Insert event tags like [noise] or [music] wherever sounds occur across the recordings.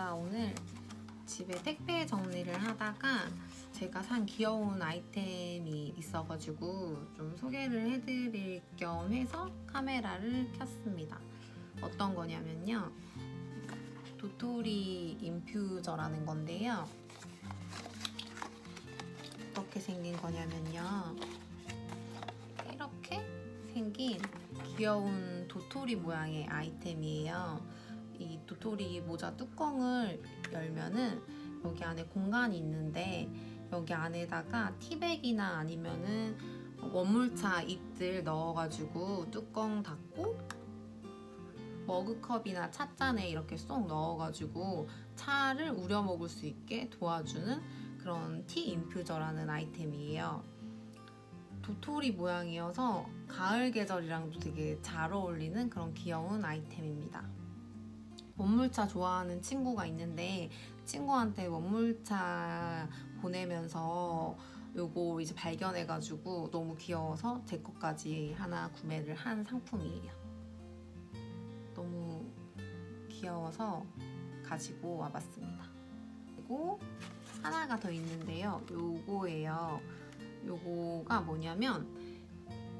제가 오늘 집에 택배 정리를 하다가 제가 산 귀여운 아이템이 있어가지고 좀 소개를 해드릴 겸 해서 카메라를 켰습니다. 어떤 거냐면요. 도토리 인퓨저라는 건데요. 어떻게 생긴 거냐면요. 이렇게 생긴 귀여운 도토리 모양의 아이템이에요. 이 도토리 모자 뚜껑을 열면은 여기 안에 공간이 있는데 여기 안에다가 티백이나 아니면은 원물차 잎들 넣어가지고 뚜껑 닫고 머그컵이나 찻잔에 이렇게 쏙 넣어가지고 차를 우려 먹을 수 있게 도와주는 그런 티 인퓨저라는 아이템이에요. 도토리 모양이어서 가을 계절이랑도 되게 잘 어울리는 그런 귀여운 아이템입니다. 원물차 좋아하는 친구가 있는데 친구한테 원물차 보내면서 요거 이제 발견해가지고 너무 귀여워서 제 것까지 하나 구매를 한 상품이에요. 너무 귀여워서 가지고 와봤습니다. 그리고 하나가 더 있는데요. 요거예요. 요거가 뭐냐면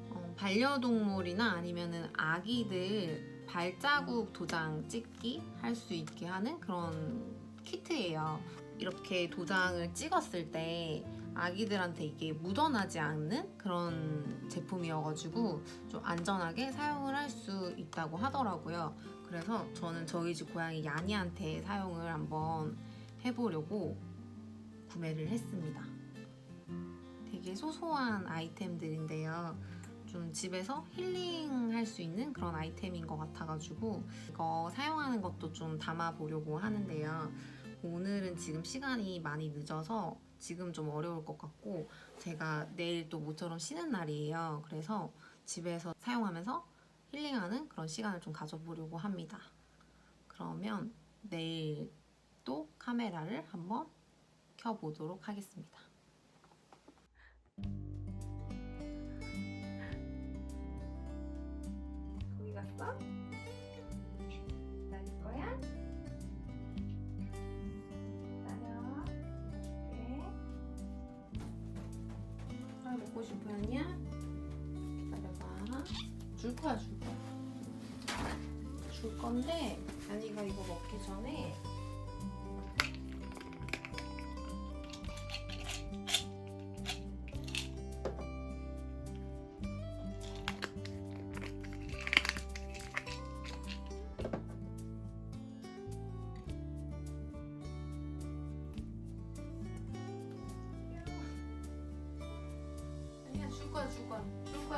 어, 반려동물이나 아니면은 아기들 발자국 도장 찍기 할 수 있게 하는 그런 키트예요. 이렇게 도장을 찍었을 때 아기들한테 이게 묻어나지 않는 그런 제품이어가지고 좀 안전하게 사용을 할 수 있다고 하더라고요. 그래서 저는 저희 집 고양이 야니한테 사용을 한번 해보려고 구매를 했습니다. 되게 소소한 아이템들인데요. 좀 집에서 힐링할 수 있는 그런 아이템인 것 같아가지고 이거 사용하는 것도 좀 담아보려고 하는데요. 오늘은 지금 시간이 많이 늦어서 지금 좀 어려울 것 같고 제가 내일 또 모처럼 쉬는 날이에요. 그래서 집에서 사용하면서 힐링하는 그런 시간을 좀 가져보려고 합니다. 그러면 내일 또 카메라를 한번 켜보도록 하겠습니다. 기다릴 거야? 기다려. 네. 아, 먹고 싶었냐? 기다려봐. 줄 거야, 줄 거야. 줄 건데, 아니가 이거 먹기 전에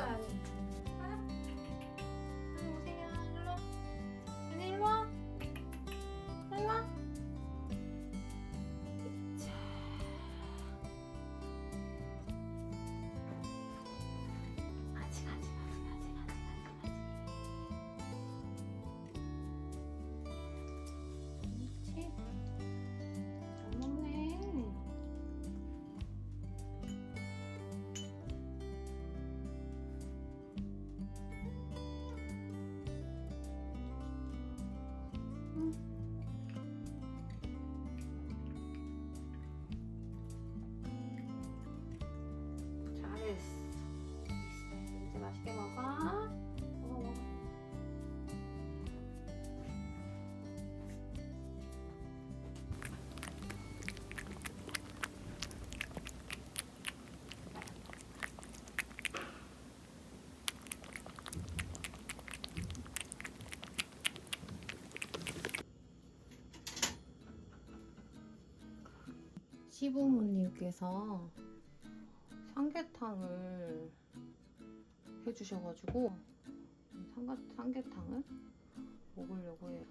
거 시부모님께서 삼계탕을 해주셔가지고 삼계탕을 먹으려고 해요.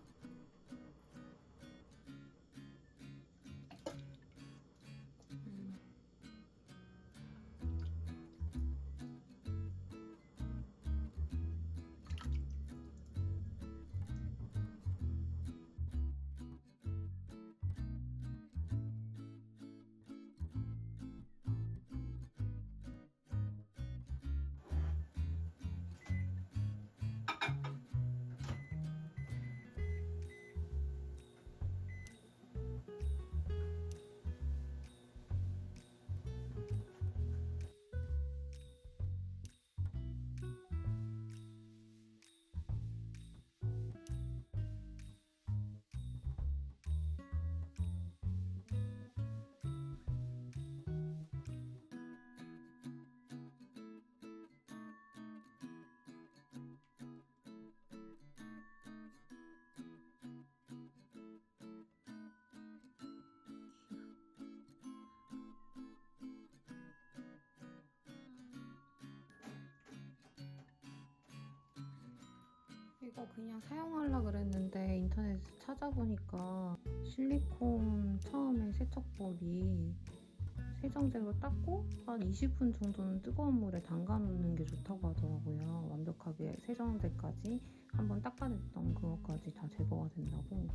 이거 그냥 사용하려 그랬는데 인터넷에 찾아보니까 실리콘 처음에 세척법이 세정제로 닦고 한 20분 정도는 뜨거운 물에 담가 놓는 게 좋다고 하더라고요. 완벽하게 세정제까지 한번 닦아냈던 그것까지 다 제거가 된다고.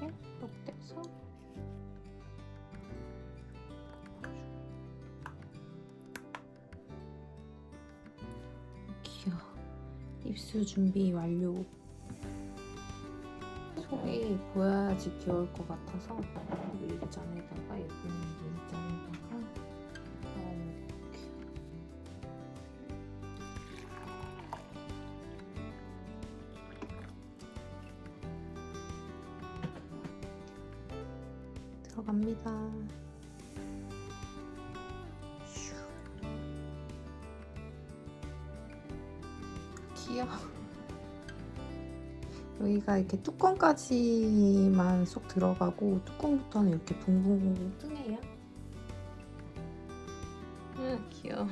이렇게 녹대서? 귀여워 입수 준비 완료. 속이 보여야지 귀여울 것 같아서 일잔에다가 예쁜 일잔에다가 들어갑니다. 슈. 귀여워. 여기가 이렇게 뚜껑까지만 쏙 들어가고 뚜껑부터는 이렇게 붕붕붕 뜨네요. 응, 귀여워.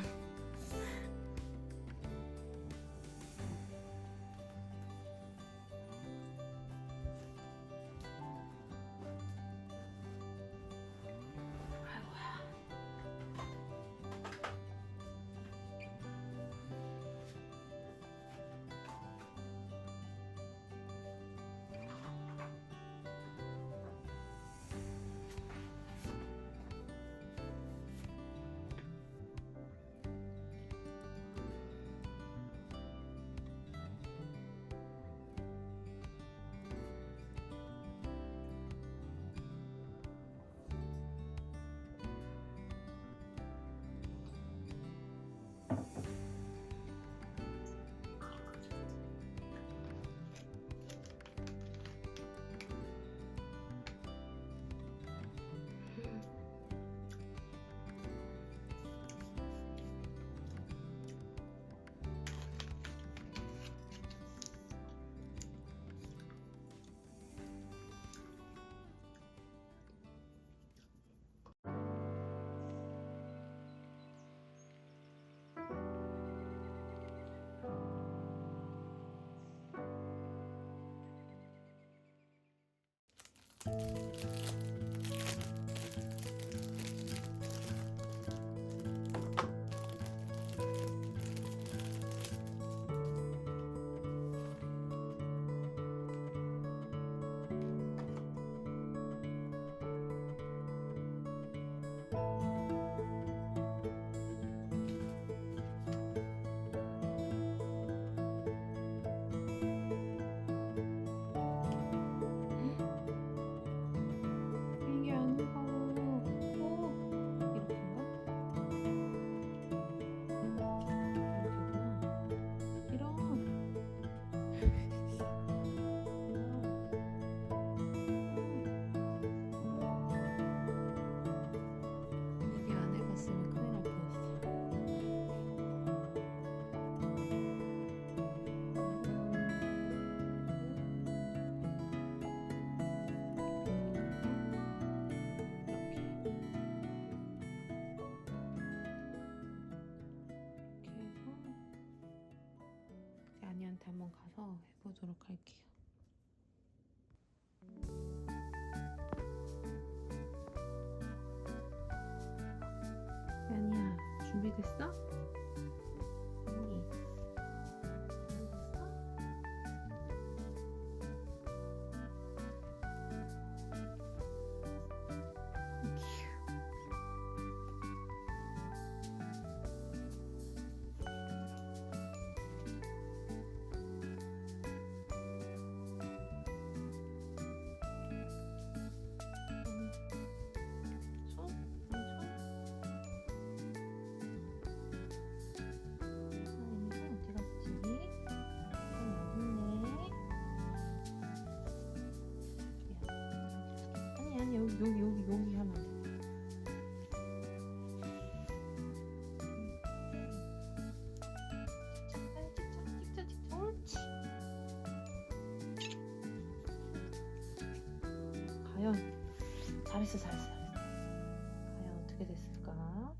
준비됐어? 여기 여기 여기 옳지 과연 잘했어 잘했어 잘했어. 과연 어떻게 됐을까?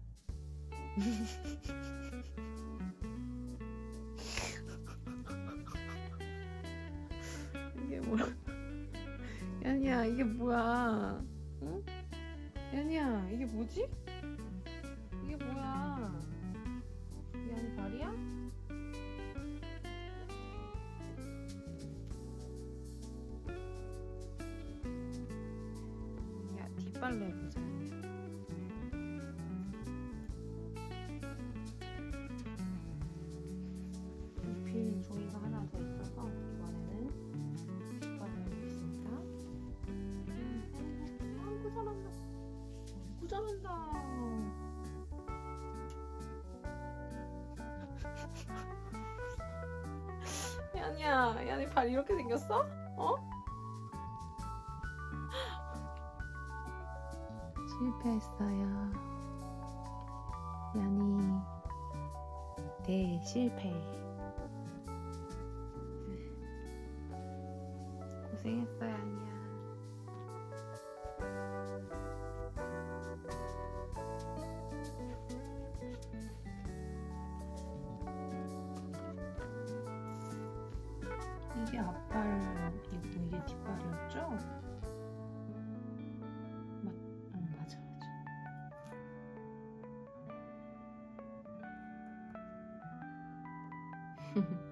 [laughs] 이게 뭐야? 야니야 이게 뭐야 응? 야니야 이게 뭐지? 잘한다 [laughs] 야니야 야니 발 이렇게 생겼어? 어? 실패했어요. 야니 대실패. 고생했어 야니야. 이게 Mm-hmm. [laughs]